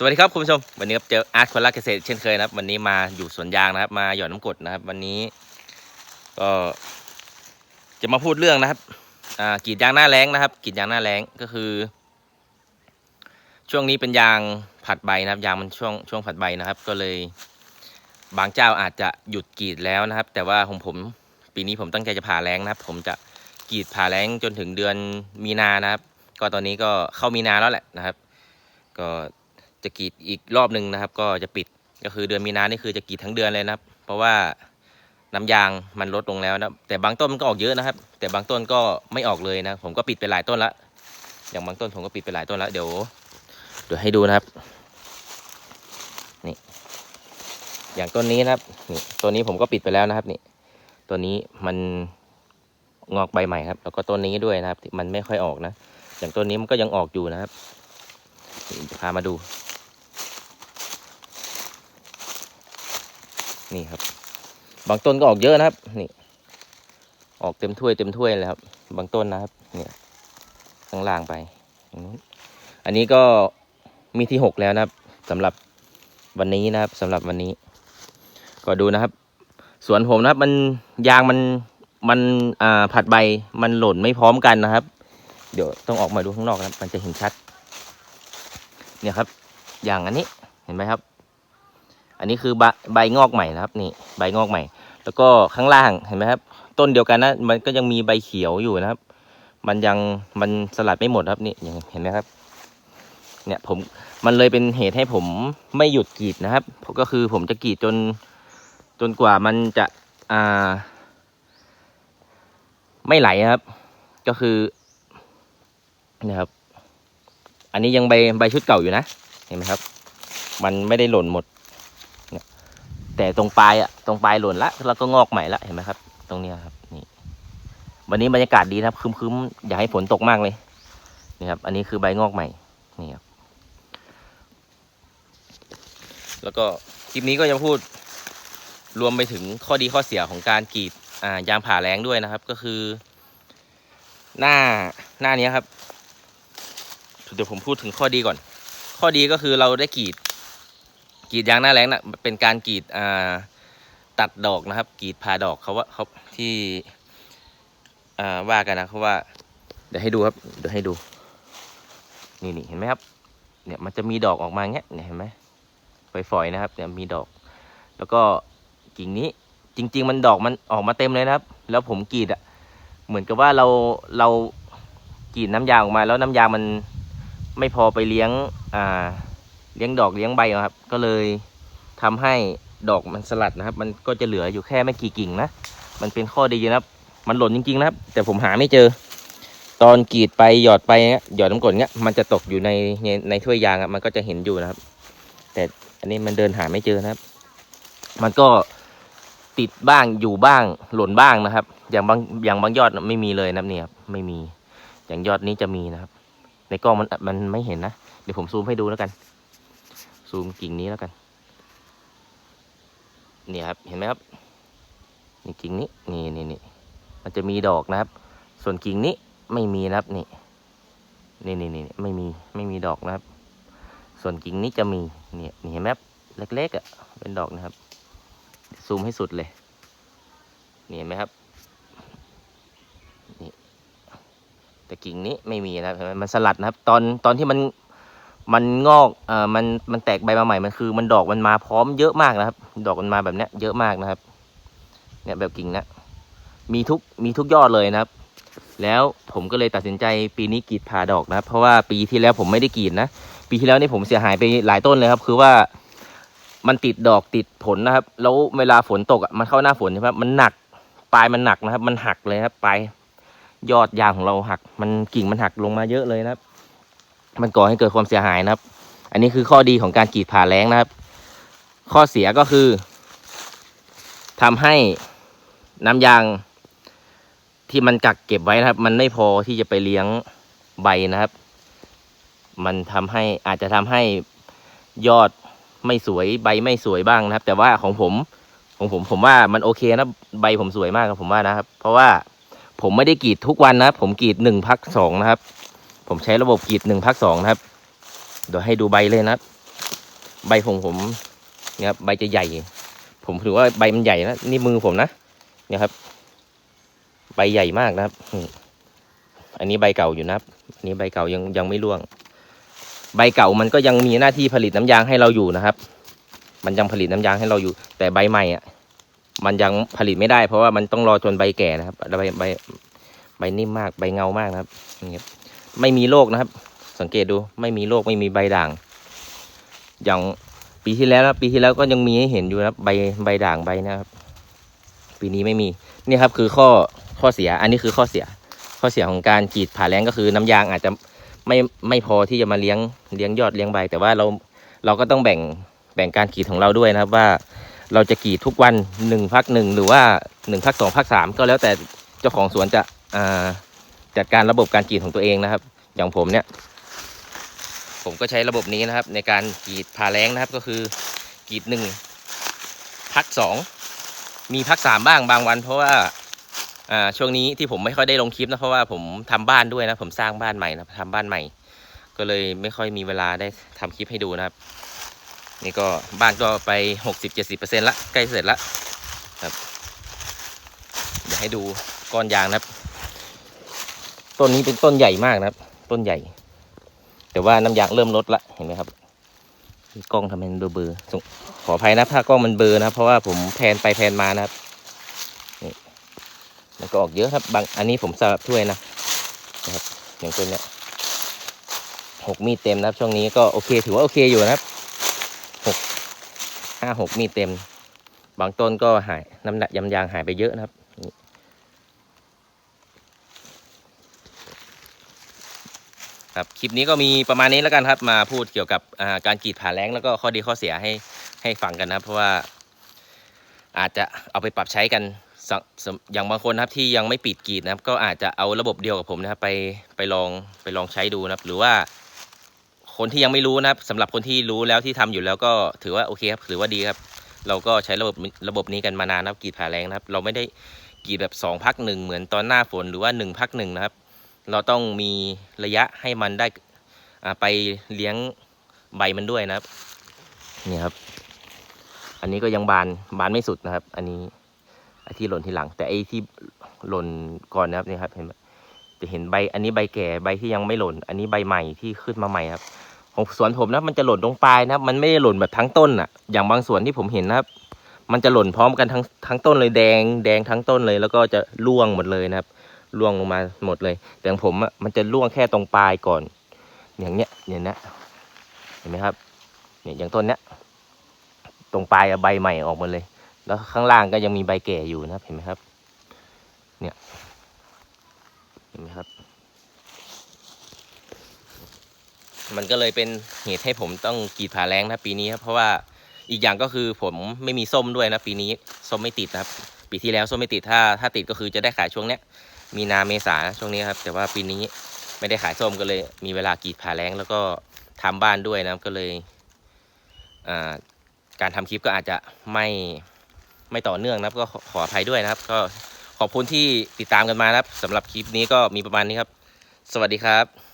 สวัสดีครับคุณผู้ชม วันนี้ครับเจออาร์ตคนรักเกษตรเช่นเคยนะครับ วันนี้มาอยู่สวนยางนะครับ มาหย่อนน้ำกรดนะครับ วันนี้ก็จะมาพูดเรื่องนะครับอ่ากรีดยางหน้าแรงนะครับกรีดยางหน้าแรงก็คือ ช่วงนี้เป็นยางผัดใบนะครับ ยางมันช่วงช่วงผัดใบนะครับ ก็เลย บางเจ้าอาจจะหยุดกรีดแล้วนะครับ แต่ว่าของผมปีนี้ผมตั้งใจจะผ่าแรงนะครับ ผมจะกรีดผ่าแรงจนถึงเดือนมีนานะครับ ก็ตอนนี้ก็เข้ามีนาแล้วแหละนะครับ ก็ จะกรีดอีกรอบหนึ่งนะครับ ก็จะปิดก็คือเดือนมีนานี่คือจะกรีดทั้งเดือนเลยนะครับ เพราะว่าน้ำยางมันลดลงแล้วนะแต่บางต้นมันก็ออกเยอะนะครับ แต่บางต้นก็ไม่ออกเลยนะ ผมก็ปิดไปหลายต้นละอย่างบางต้นผมก็ปิดไปหลายต้นแล้วเดี๋ยวเดี๋ยวให้ดูนะครับนี่อย่างต้นนี้นะครับนี่ต้นนี้ผมก็ปิดไปแล้วนะครับนี่ตัวนี้มันงอกใบใหม่ครับ แล้วก็ต้นนี้ด้วยนะครับ มันไม่ค่อยออกนะ อย่างต้นนี้มันก็ยังออกอยู่นะครับพามาดู นี่ครับ บางต้นก็ออกเยอะนะครับ นี่ ออกเต็มถ้วยเต็มถ้วยเลยครับ บางต้นนะครับ เนี่ยข้างล่างไป อันนี้ก็มีที่หกแล้วนะครับสำหรับวันนี้นะครับสำหรับวันนี้ ก็ดูนะครับ สวนผมนะครับมันยางมันมันอ่าผัดใบมันหล่นไม่พร้อมกันนะครับ เดี๋ยวต้องออกมาดูข้างนอกนะครับมันจะเห็นชัด เนี่ยครับ อย่างอันนี้เห็นไหมครับ อันนี้คือใบใบงอกใหม่นะครับนี่ใบงอกใหม่ แล้วก็ข้างล่างเห็นไหมครับ ต้นเดียวกันนะมันก็ยังมีใบเขียวอยู่นะครับ มันยังมันสลัดไม่หมดครับนี่เห็นไหมครับ เนี่ยผมมันเลยเป็นเหตุให้ผมไม่หยุดกรีดนะครับ ก็คือผมจะกรีดจนจนกว่ามันจะอ่า ไม่ไหลครับ ก็คือนะครับ อันนี้ยังใบใบชุดเก่าอยู่นะ เห็นไหมครับ มันไม่ได้หล่นหมด แต่ตรงปลายอะตรงปลายหล่นละแล้วก็งอกใหม่ละเห็นไหมครับ ตรงเนี้ยครับนี่ วันนี้บรรยากาศดีนะครับคึมๆอย่าให้ฝนตกมากเลยนี่ครับ อันนี้คือใบงอกใหม่นี่ครับ แล้วก็คลิปนี้ก็จะพูด รวมไปถึงข้อดีข้อเสียของการกรีดอ่ายางผ่าแรงด้วยนะครับ ก็คือ หน้าหน้านี้ครับเดี๋ยวผมพูดถึงข้อดีก่อน ข้อดีก็คือเราได้กรีด กรีดยางหน้าแรงนะเป็นการกรีดตัดดอกนะครับกรีดผ่าดอกเขาว่าเขาที่ว่ากันนะเขาว่า เดี๋ยวให้ดูครับ เดี๋ยวให้ดู นี่นี่เห็นไหมครับ เนี่ยมันจะมีดอกออกมาเงี้ยเนี่ยเห็นไหมฝอยๆนะครับเนี่ยมีดอก แล้วก็กิ่งนี้จริง ๆ มันดอกมันออกมาเต็มเลยนะครับ แล้วผมกรีดอะเหมือนกับว่าเราเรากรีดน้ำยางออกมา แล้วน้ำยางมันไม่พอไปเลี้ยงอ่า เลี้ยงดอกเลี้ยงใบครับ ก็เลยทำให้ดอกมันสลัดนะครับ มันก็จะเหลืออยู่แค่ไม่กี่กิ่งนะ มันเป็นข้อดีนะครับ มันหล่นจริงๆนะครับ แต่ผมหาไม่เจอ ตอนกรีดไปหยอดไปเงี้ยหยอดน้ำกรดเงี้ยมันจะตกอยู่ในในถ้วยยางอะมันก็จะเห็นอยู่นะครับ แต่อันนี้มันเดินหาไม่เจอนะครับ มันก็ติดบ้างอยู่บ้างหล่นบ้างนะครับ อย่างบางอย่างบางยอดไม่มีเลยนะเนี่ยครับไม่มีอย่างยอดนี้จะมีนะครับ ในกล้องมันมันไม่เห็นนะ เดี๋ยวผมซูมให้ดูแล้วกัน ซูมกิ่งนี้แล้วกัน นี่ครับ เห็นไหมครับ นี่กิ่งนี้ นี่นี่นี่มันจะมีดอกนะครับ ส่วนกิ่งนี้ไม่มีนะครับนี่ นี่นี่นี่ไม่มี ไม่มีดอกนะครับ ส่วนกิ่งนี้จะมี เนี่ยนี่เห็นไหมครับ เล็กๆอะ เป็นดอกนะครับ ซูมให้สุดเลย นี่เห็นไหมครับ นี่ แต่กิ่งนี้ไม่มีนะครับเห็นไหมมันสลัดนะครับ ตอนตอนที่มัน มันงอกเอ่อมันมันแตกใบมาใหม่มันคือ มันดอกมันมาพร้อมเยอะมากนะครับ ดอกมันมาแบบเนี้ยเยอะมากนะครับ เนี่ยแบบกิ่งนะมีทุกมีทุกยอดเลยนะครับ แล้วผมก็เลยตัดสินใจปีนี้กรีดผ่าดอกนะครับ เพราะว่าปีที่แล้วผมไม่ได้กรีดนะ ปีที่แล้วนี่ผมเสียหายไปหลายต้นเลยครับ คือว่ามันติดดอกติดผลนะครับ แล้วเวลาฝนตกอะมันเข้าหน้าฝนใช่ไหมมันหนักปลายมันหนักนะครับ มันหักเลยครับปลายยอดยางของเราหัก มันกิ่งมันหักลงมาเยอะเลยนะครับ มันก่อให้เกิดความเสียหายนะครับ อันนี้คือข้อดีของการกรีดผ่าแรงนะครับ ข้อเสียก็คือทำให้น้ำยางที่มันกักเก็บไว้นะครับ มันไม่พอที่จะไปเลี้ยงใบนะครับ มันทำให้อาจจะทำให้ยอดไม่สวยใบไม่สวยบ้างนะครับ แต่ว่าของผมของผมผมว่ามันโอเคนะใบผมสวยมากครับผมว่านะครับ เพราะว่าผมไม่ได้กรีดทุกวันนะครับ ผมกรีดหนึ่งพักสองนะครับ ผมใช้ระบบกรีดหนึ่งพักสองนะครับ เดี๋ยวให้ดูใบเลยนะครับ ใบของผมเนี่ยครับใบจะใหญ่ ผมถือว่าใบมันใหญ่นะนี่มือผมนะเนี่ยครับ ใบใหญ่มากนะครับ อันนี้ใบเก่าอยู่นะครับอันนี้ใบเก่ายังยังไม่ร่วง ใบเก่ามันก็ยังมีหน้าที่ผลิตน้ำยางให้เราอยู่นะครับ มันยังผลิตน้ำยางให้เราอยู่ แต่ใบใหม่อะ มันยังผลิตไม่ได้ เพราะว่ามันต้องรอจนใบแก่นะครับใบใบใบนิ่มมากใบเงามากนะครับนี่ครับ ไม่มีโรคนะครับ สังเกตดูไม่มีโรคไม่มีใบด่าง อย่างปีที่แล้วนะปีที่แล้วก็ยังมีให้เห็นอยู่นะใบใบด่างใบนะครับ ปีนี้ไม่มีนี่ครับคือข้อข้อเสีย อันนี้คือข้อเสีย ข้อเสียของการกรีดผ่าแรงก็คือน้ำยางอาจจะไม่ไม่พอที่จะมาเลี้ยงเลี้ยงยอดเลี้ยงใบ แต่ว่าเราเราก็ต้องแบ่งแบ่งการกรีดของเราด้วยนะครับว่าเราจะกรีดทุกวันหนึ่งพักหนึ่งหรือว่าหนึ่งพักสองพักสามก็แล้วแต่เจ้าของสวนจะอ่า จัดการระบบการกรีดของตัวเองนะครับ อย่างผมเนี่ย ผมก็ใช้ระบบนี้นะครับ ในการกรีดผ่าแรงนะครับ ก็คือกรีดหนึ่งพักสองมีพักสามบ้างบางวัน เพราะว่าอ่าช่วงนี้ที่ผมไม่ค่อยได้ลงคลิปนะเพราะว่าผมทำบ้านด้วยนะผมสร้างบ้านใหม่นะทำบ้านใหม่ ก็เลยไม่ค่อยมีเวลาได้ทำคลิปให้ดูนะครับ นี่ก็บ้านก็ไปหกสิบเจ็ดสิบเปอร์เซ็นต์ละใกล้เสร็จละครับเดี๋ยวให้ดูก้อนยางนะครับ ต้นนี้เป็นต้นใหญ่มากนะครับ ต้นใหญ่ แต่ว่าน้ำยางเริ่มลดละเห็นไหมครับกล้องทำไมมันเบลอๆขออภัยนะถ้ากล้องมันเบลอนะเพราะว่าผมแพนไปแพนมานะครับนี่มันก็ออกเยอะครับบางอันนี้ผมสลับถ้วยนะนะครับอย่างต้นเนี้ยหกมีดเต็มนะครับ ช่วงนี้ก็โอเค ถือว่าโอเคอยู่นะครับหกห้าหกมีดเต็ม บางต้นก็หายน้ำหนักยำยางหายไปเยอะนะครับ ครับคลิปนี้ก็มีประมาณนี้แล้วกันครับมาพูดเกี่ยวกับการกรีดผ่าแรงแล้วก็ข้อดีข้อเสียให้ให้ฟังกันนะครับเพราะว่า อาจจะเอาไปปรับใช้กันอย่างบางคนครับที่ยังไม่ปิดกรีดนะครับ ก็อาจจะเอาระบบเดียวกับผมนะครับ ไปไปลองไปลองใช้ดูนะครับ หรือว่า คนที่ยังไม่รู้นะครับสำหรับคนที่รู้แล้วที่ทำอยู่แล้วก็ถือว่าโอเคครับถือว่าดีครับ เราก็ใช้ระบบระบบนี้กันมานานนะครับกรีดผ่าแรงนะครับ เราไม่ได้กรีดแบบสองพักหนึ่งเหมือนตอนหน้าฝนหรือว่าหนึ่งพักหนึ่งนะครับ เราต้องมีระยะให้มันได้ไปเลี้ยงใบมันด้วยนะครับ นี่ครับ อันนี้ก็ยังบานบานไม่สุดนะครับ อันนี้ที่หล่นทีหลัง แต่ไอ้ที่หล่นก่อนนะครับนี่ครับเห็นจะเห็นใบ อันนี้ใบแก่ใบที่ยังไม่หล่น อันนี้ใบใหม่ที่ขึ้นมาใหม่ครับ ของสวนผมนะมันจะหล่นตรงปลายนะครับ มันไม่ได้หล่นแบบทั้งต้นอะ อย่างบางสวนที่ผมเห็นนะครับ มันจะหล่นพร้อมกันทั้งทั้งต้นเลยแดง แดงทั้งต้นเลย แล้วก็จะร่วงหมดเลยนะครับ ร่วงลงมาหมดเลย แต่ของผมอะมันจะร่วงแค่ตรงปลายก่อน อย่างเนี้ยเนี่ยนะเห็นไหมครับเนี่ยอย่างต้นเนี้ยตรงปลายอะใบใหม่ออกหมาเลย แล้วข้างล่างก็ยังมีใบแก่อยู่นะครับ เห็นไหมครับ เนี่ยเห็นไหมครับ มันก็เลยเป็นเหตุให้ผมต้องกีดผ่าแรงนะปีนี้ครับเพราะว่าอีกอย่างก็คือผมไม่มีส้มด้วยนะปีนี้ส้มไม่ติดนะครับ ปีที่แล้วส้มไม่ติดถ้าถ้าติดก็คือจะได้ขายช่วงเนี้ย มีนาเมษาช่วงนี้ครับ แต่ว่าปีนี้ไม่ได้ขายส้มก็เลย มีเวลากรีดผ่าแรงแล้วก็ทำบ้านด้วยนะครับก็เลยการทำคลิปก็อาจจะไม่ไม่ต่อเนื่องนะครับ ก็ขอขออภัยด้วยนะครับ ก็ขอบคุณที่ติดตามกันมานะครับสำหรับคลิปนี้ก็มีประมาณนี้ครับ สวัสดีครับ